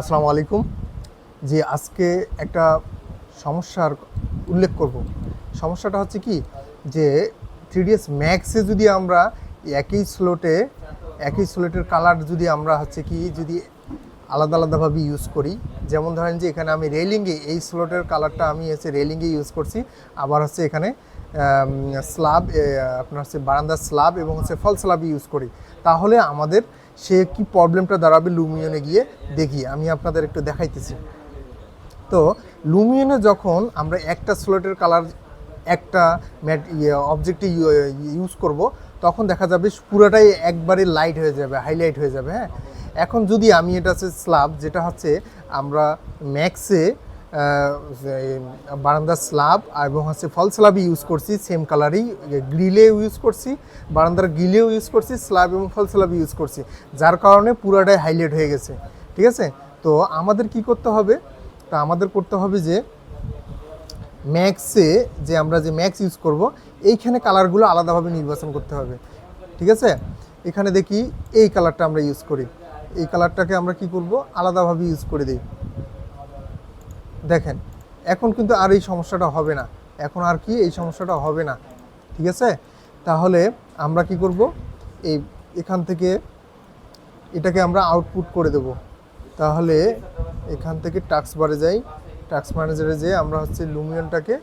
আসসালামু আলাইকুম। যে আজকে একটা সমস্যার উল্লেখ করব। সমস্যাটা হচ্ছে কি? যে থ্রি থ্রিডিএস ম্যাক্সে যদি আমরা একই স্লোটে একই স্লোটের কালার যদি আমরা হচ্ছে কি, যদি আলাদা আলাদাভাবে ইউজ করি, যেমন ধরেন যে এখানে আমি রেলিংয়ে এই স্লোটের কালারটা আমি হচ্ছে রেলিংয়ে ইউজ করছি, আবার হচ্ছে এখানে স্লাব আপনার হচ্ছে বারান্দার স্লাব এবং হচ্ছে ফল স্ল্যাব ইউজ করি, তাহলে আমাদের সে কি প্রবলেমটা দাঁড়াবে লুমিয়নে গিয়ে? দেখি, আমি আপনাদের একটু দেখাইতেছি। তো লুমিয়নে যখন আমরা একটা স্লোটের কালার একটা ম্যাট ইয়ে অবজেক্টে ইউজ করব, তখন দেখা যাবে পুরোটাই একবারে লাইট হয়ে যাবে হাইলাইট হয়ে যাবে হ্যাঁ? এখন যদি আমি এটা হচ্ছে স্ল্যাব যেটা হচ্ছে আমরা ম্যাক্সে বারান্দার স্ল্যাব এবং হচ্ছে ফল স্ল্যাবই ইউজ করছি সেম কালারই গ্রিলে ইউজ করছি, বারান্দার গ্রিলেও ইউজ করছি, স্ল্যাব এবং ফল স্ল্যাব ইউজ করছি, যার কারণে পুরাটাই হাইলাইট হয়ে গেছে, ঠিক আছে? তো আমাদের কি করতে হবে? তা আমাদের করতে হবে যে ম্যাক্সে যে আমরা যে ম্যাক্স ইউজ করব, এইখানে কালারগুলো আলাদাভাবে নির্বাচন করতে হবে, ঠিক আছে? এখানে দেখি এই কালারটা আমরা ইউজ করি, এই কালারটাকে আমরা কি করব? আলাদাভাবে ইউজ করে দিই। দেখেন, এখন কিন্তু আর এই সমস্যাটা হবে না। এখন আর কি এই সমস্যাটা হবে না। ঠিক আছে? তাহলে আমরা কি করব? এই এখান থেকে এটাকে আমরা আউটপুট করে দেব। তাহলে এখান থেকে টাক্স বারে যাই। টাক্স ম্যানেজারে যেয়ে আমরা হচ্ছে লুমিয়নটাকে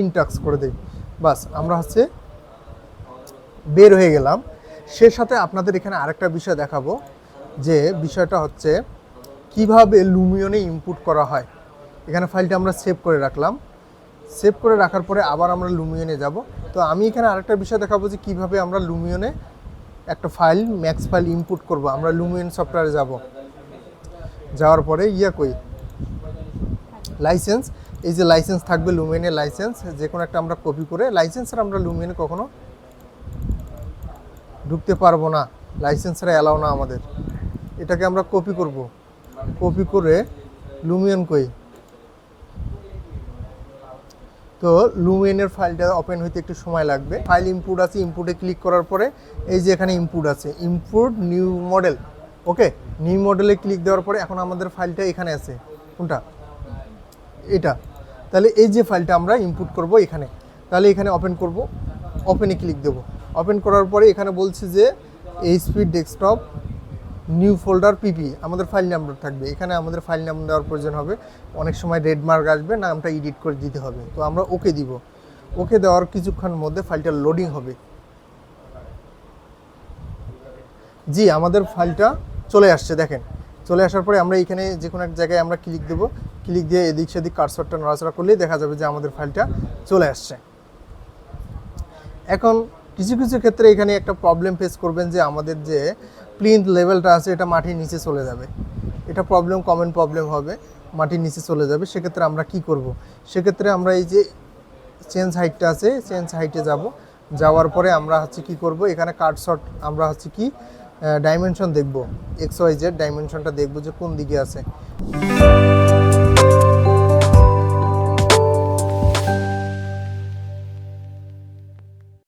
ইনটাক্স করে দিই। বাস, আমরা হচ্ছে বের হয়ে গেলাম। সে সাথে আপনাদের এখানে আরেকটা বিষয় দেখাবো। যে বিষয়টা হচ্ছে কীভাবে লুমিয়নে ইনপুট করা হয়? এখানে ফাইলটা আমরা সেভ করে রাখলাম। সেভ করে রাখার পরে আবার আমরা লুমিয়নে যাব। তো আমি এখানে আরেকটা বিষয় দেখাবো যে কীভাবে আমরা লুমিয়নে একটা ফাইল ম্যাক্স ফাইল ইনপুট করব। আমরা লুমিয়ন সফটওয়্যারে যাব। যাওয়ার পরে ইয়া কই? লাইসেন্স এই যে লাইসেন্স থাকবে লুমিয়নের লাইসেন্স যে কোনো একটা আমরা কপি করে লাইসেন্সের আমরা লুমিয়নে কখনো ঢুকতে পারব না। লাইসেন্সের অ্যালাও না আমাদের। এটাকে আমরা কপি করব। কপি করে লুমিয়ন কই তো লুমিয়নের ফাইলটা ওপেন হইতে একটু সময় লাগবে। ফাইল ইনপুট আছে ইনপুটে ক্লিক করার পরে এই যে এখানে ইনপুট আছে। Input new model okay new মডেলে ক্লিক দেওয়ার পরে এখন আমাদের ফাইলটা এখানে আছে। কোনটা? এটা। তাহলে এই যে ফাইলটা আমরা ইনপুট করব এখানে। তাহলে এখানে ওপেন করব। ওপেনে ক্লিক দেব। ওপেন করার পরে এখানে বলছে যে HP desktop new folder PP আমাদের ফাইল নাম্বার থাকবে। এখানে আমাদের ফাইল নাম্বার দেওয়ার প্রয়োজন হবে। অনেক সময় রেড মার্ক আসবে, নামটা এডিট করে দিতে হবে। তো আমরা ওকে দিব। ওকে দেওয়ার কিছুক্ষণ মধ্যে ফাইলটা লোডিং হবে। জি, আমাদের ফাইলটা চলে আসছে, দেখেন। চলে আসার পরে আমরা এখানে যে কোনো এক জায়গায় আমরা ক্লিক দেবো। ক্লিক দিয়ে এদিক সেদিক কারসরটা নড়াচড়া করলেই দেখা যাবে যে আমাদের ফাইলটা চলে আসছে। এখন কিছু কিছু ক্ষেত্রে এখানে একটা প্রবলেম ফেস করবেন যে আমাদের যে প্লিন্থ লেভেলটা আছে, এটা মাটির নিচে চলে যাবে। এটা প্রবলেম কমন প্রবলেম হবে, মাটির নিচে চলে যাবে। সেক্ষেত্রে আমরা কি করব? সেক্ষেত্রে আমরা এই যে চেঞ্জ হাইটটা আছে চেঞ্জ হাইটে যাব। যাওয়ার পরে আমরা হচ্ছে কি করব? এখানে কাট শট আমরা হচ্ছে কি ডাইমেনশন দেখব। এক্স ওয়াই জেড ডাইমেনশনটা দেখব যে কোন দিকে আছে।